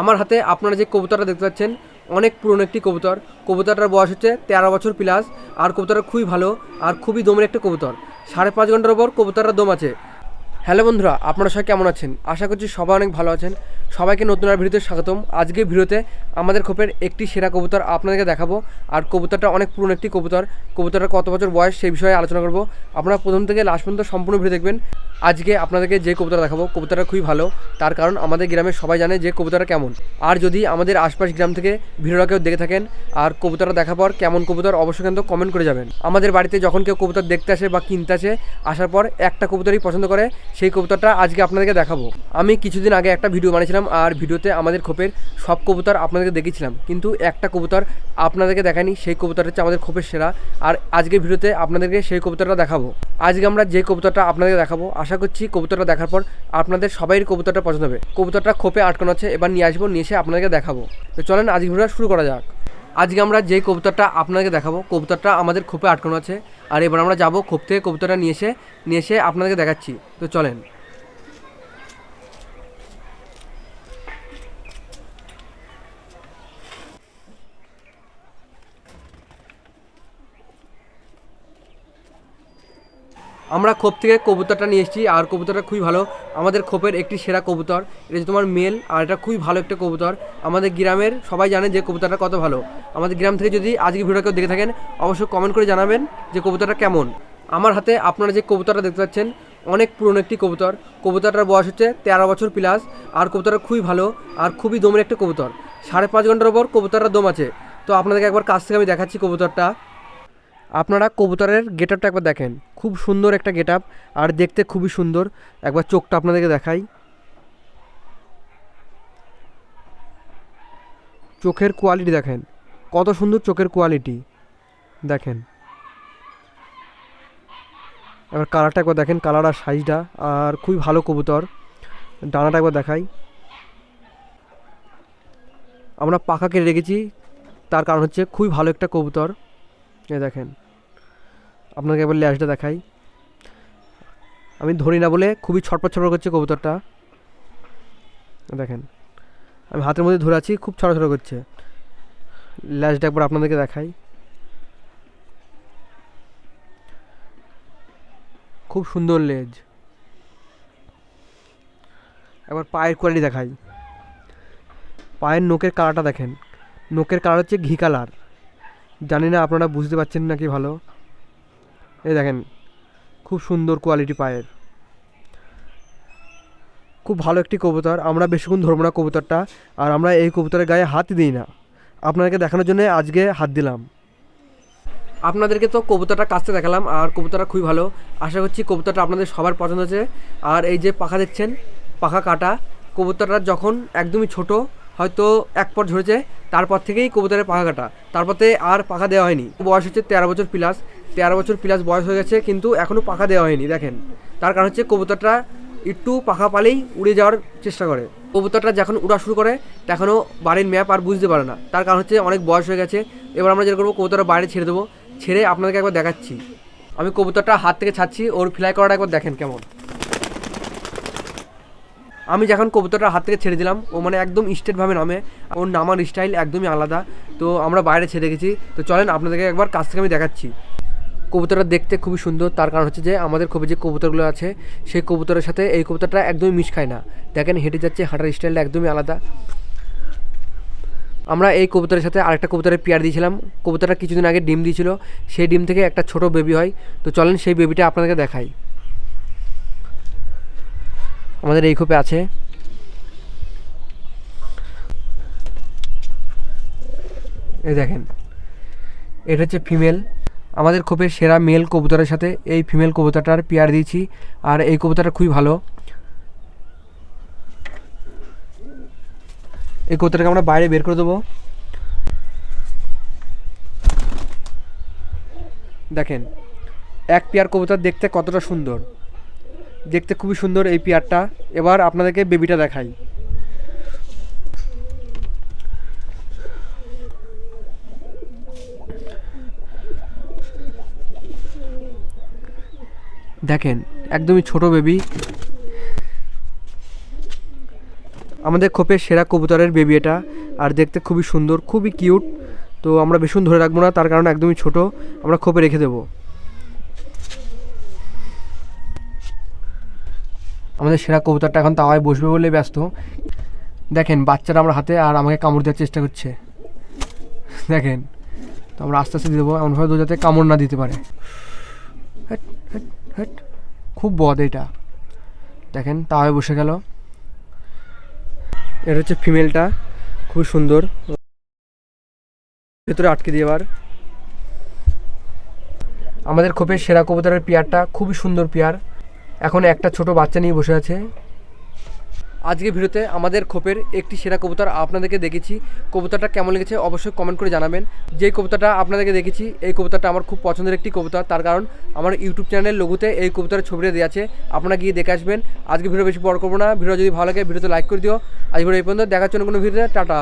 আমার হাতে আপনারা যে কবুতরটা দেখতে পাচ্ছেন, অনেক পুরনো একটি কবুতর। কবুতরটার বয়স হচ্ছে তেরো বছর প্লাস আর কবুতরটা খুবই ভালো আর খুবই দমের একটা কবুতর। সাড়ে পাঁচ ঘণ্টার ওপর কবুতরটা দম আছে। হ্যালো বন্ধুরা, আপনারা সবাই কেমন আছেন? আশা করছি সবাই অনেক ভালো আছেন। সবাইকে নতুন আর ভিডিওতে স্বাগতম। আজকে ভিডিওতে আমাদের খোপের একটি সেরা কবুতর আপনাদেরকে দেখাবো। আর কবুতরটা অনেক পুরনো একটি কবুতর। কবুতরটা কত বছর বয়স সেই বিষয়ে আলোচনা করব। আপনারা প্রথম থেকে লাস্ট পর্যন্ত সম্পূর্ণ ভিডিও দেখবেন। আজকে আপনাদেরকে যে কবুতর দেখাবো, কবুতরটা খুবই ভালো। তার কারণ আমাদের গ্রামের সবাই জানে যে কবুতরটা কেমন। আর যদি আমাদের আশপাশ গ্রাম থেকে ভিডিওটা কেউ দেখে থাকেন আর কবুতরটা দেখার পর কেমন কবুতর, অবশ্যই কিন্তু কমেন্ট করে যাবেন। আমাদের বাড়িতে যখন কেউ কবুতর দেখতে আসে বা কিনতে আসে, আসার পর একটা কবুতরই পছন্দ করে, সেই কবুতরটা আজকে আপনাদেরকে দেখাবো। আমি কিছুদিন আগে একটা ভিডিও বানিয়েছিলাম আর ভিডিওতে আমাদের খোপের সব কবুতর আপনাদেরকে দেখিয়েছিলাম কিন্তু একটা কবুতর আপনাদেরকে দেখায়নি, সেই কবুতরটা হচ্ছে আমাদের খোপের সেরা। আর আজকের ভিডিওতে আপনাদেরকে সেই কবুতরটা দেখাবো। আজকে আমরা যে কবুতরটা আপনাদেরকে দেখাবো, আশা করছি কবুতরটা দেখার পর আপনাদের সবাইয়ের কবুতরটা পছন্দ হবে। কবুতরটা খোপে আটকানো আছে, এবার নিয়ে আসব, নিয়ে এসে আপনাদেরকে দেখাবো। তো চলেন আজকে ভিডিওটা শুরু করা যাক। আজকে আমরা যে কবুতরটা আপনাদেরকে দেখাবো, কবুতরটা আমাদের খোপে আটকানো আছে। আর এবার আমরা যাব খোপ থেকে কবুতরটা নিয়ে এসে নিয়ে এসে আপনাদেরকে দেখাচ্ছি। তো চলেন। আমরা খোপ থেকে কবুতরটা নিয়ে এসেছি, আর কবুতরটা খুবই ভালো। আমাদের খোপের একটি সেরা কবুতর। এটা তোমার মেল, আর এটা খুবই ভালো একটা কবুতর। আমাদের গ্রামের সবাই জানে যে কবুতরটা কত ভালো। আমাদের গ্রাম থেকে যদি আজকে ভিডিও কেউ দেখে থাকেন, অবশ্যই কমেন্ট করে জানাবেন যে কবুতরটা কেমন। আমার হাতে আপনারা যে কবুতরটা দেখতে পাচ্ছেন, অনেক পুরনো একটি কবুতর। কবুতরটার বয়স হচ্ছে তেরো বছর প্লাস আর কবুতরটা খুবই ভালো, আর খুবই দমের একটা কবুতর। সাড়ে পাঁচ ঘণ্টার ওপর কবুতরটার দম আছে। তো আপনাদেরকে একবার কাছ থেকে আমি দেখাচ্ছি কবুতরটা। আপনারা কবুতরের গেট আপটা একবার দেখেন। খুব সুন্দর একটা গেট আপ আর দেখতে খুবই সুন্দর। একবার চোখটা আপনাদেরকে দেখাই। চোখের কোয়ালিটি দেখেন। কত সুন্দর চোখের কোয়ালিটি দেখেন। এবার কালারটা একবার দেখেন কালার আর সাইজটা আর খুবই ভালো কবুতর। ডানাটা একবার দেখাই। আমরা পাখা কেটে রেখেছি, তার কারণ হচ্ছে খুবই ভালো একটা কবুতর। এ দেখেন। আপনাকে একবার ল্যাশটা দেখাই। আমি ধরি না বলে খুবই ছটপট ছটপট করছে কবুতরটা। দেখেন, আমি হাতের মধ্যে ধরে আছি, খুব ছড়াছড়া করছে। ল্যাশটা একবার আপনাদেরকে দেখাই। খুব সুন্দর লেজ। একবার পায়ের কোয়ালিটি দেখাই। পায়ের নোকের কালারটা দেখেন। নোকের কালার হচ্ছে ঘি কালার জানি না আপনারা বুঝতে পারছেন নাকি ভালো। এই দেখেন, খুব সুন্দর কোয়ালিটি পায়ের। খুব ভালো একটি কবুতর, আমরা বেশিক্ষণ ধরবো না কবুতরটা, আর আমরা এই কবুতরের গায়ে হাত দিই না। আপনাদেরকে দেখানোর জন্য আজকে হাত দিলাম। আপনাদেরকে তো কবুতরটা কাছতে দেখালাম, আর কবুতরটা খুবই ভালো। আশা করছি কবুতরটা আপনাদের সবার পছন্দ হয়েছে। আর এই যে পাখা দেখছেন, পাখা কাটা, কবুতরটা যখন একদমই ছোট, হয়তো এক পর ঝরেছে তারপর থেকেই কবুতরের পাখা কাটা। তারপরে আর পাখা দেওয়া হয়নি। বয়স হচ্ছে তেরো বছর প্লাস তেরো বছর প্লাস বয়স হয়ে গেছে, কিন্তু এখনও পাখা দেওয়া হয়নি, দেখেন। তার কারণ হচ্ছে কবুতরটা একটু পাখা পালেই উড়ে যাওয়ার চেষ্টা করে। কবুতরটা যখন উড়া শুরু করে, তখনও বাড়ির ম্যাপ আর বুঝতে পারে না। তার কারণ হচ্ছে অনেক বয়স হয়ে গেছে, এবার আমরা যেটা করব কবুতরটা বাইরে ছেড়ে দেবো, ছেড়ে আপনাদেরকে একবার দেখাচ্ছি। আমি কবুতরটা হাত থেকে ছাড়ছি, ওর ফ্লাই করাটা একবার দেখেন কেমন। আমি যখন কবুতরটা হাত থেকে ছেড়ে দিলাম, ও মানে একদম স্টেটভাবে নামে, ওর নামার স্টাইল একদমই আলাদা। তো আমরা বাইরে ছেড়ে গেছি, তো চলেন আপনাদেরকে একবার কাছ থেকে আমি দেখাচ্ছি। কবুতরটা দেখতে খুবই সুন্দর। তার কারণ হচ্ছে যে আমাদের খুবই যে কবুতরগুলো আছে, সেই কবুতরের সাথে এই কবুতরটা একদমই মিশ খায় না। দেখেন হেঁটে যাচ্ছে, হাঁটার স্টাইলটা একদমই আলাদা। আমরা এই কবুতরের সাথে আরেকটা কবুতরের পেয়ার দিয়েছিলাম। কবুতরটা কিছুদিন আগে ডিম দিয়েছিল। সেই ডিম থেকে একটা ছোট বেবি হয়। তো চলেন সেই বেবিটা আপনাদেরকে দেখাই। আমাদের এই খোপে আছে। এই দেখেন, এটা হচ্ছে ফিমেল। আমাদের খোপের সেরা মেল কবুতরের সাথে এই ফিমেল কবুতরটার পেয়ার দিয়েছি, আর এই কবুতরটা খুবই ভালো। এই কবুতরটাকে আমরা বাইরে বের করে দেবো। দেখেন, এক পেয়ার কবুতর দেখতে কতটা সুন্দর। দেখতে খুবই সুন্দর এই পেয়ারটা এবার আপনাদেরকে বেবিটা দেখাই। দেখেন একদমই ছোট বেবি আমাদের খোপের সেরা কবুতরের বেবি এটা আর দেখতে খুবই সুন্দর খুবই কিউট তো আমরা বেশিক্ষণ ধরে রাখব না তার কারণে একদমই ছোট। আমরা খোপে রেখে দেবো। আমাদের সেরা কবুতরটা এখন তাওয়ায় বসবে বলে ব্যস্ত। দেখেন বাচ্চারা আমার হাতে আর আমাকে কামড় দেওয়ার চেষ্টা করছে। দেখেন তো আমরা আস্তে আস্তে দেবো। এমনভাবে দু যাতে কামড় না দিতে পারে। হেট, হেট, হেট। খুব বদ এটা। দেখেন, তাওয়ায় বসে গেল। এটা হচ্ছে ফিমেলটা খুব সুন্দর। ভেতরে আটকে দিয়ে এবার। আমাদের খোপের সেরা কবুতরের পেয়ারটা খুবই সুন্দর পেয়ার। এখন একটা ছোট বাচ্চা নিয়ে বসে আছে। আজকে ভিডিওতে আমাদের খোপের একটি সেরা কবুতর আপনাদেরকে দেখেছি। কবুতরটা কেমন লেগেছে অবশ্যই কমেন্ট করে জানাবেন। যে কবুতরটা আপনাদেরকে দেখেছি, এই কবুতরটা আমার খুব পছন্দের একটি কবুতর। তার কারণ আমার ইউটিউব চ্যানেলের লঘুতে এই কবুতরের ছবিটা দেওয়া আছে। আপনারা গিয়ে দেখে আসবেন। আজকে ভিডিও বেশি বড় করব না। ভিডিও যদি ভালো লাগে, ভিডিওতে লাইক করে দিও। আজ ভিডিও এই পর্যন্ত দেখার জন্য কোনো ভিডিওতে, টাটা।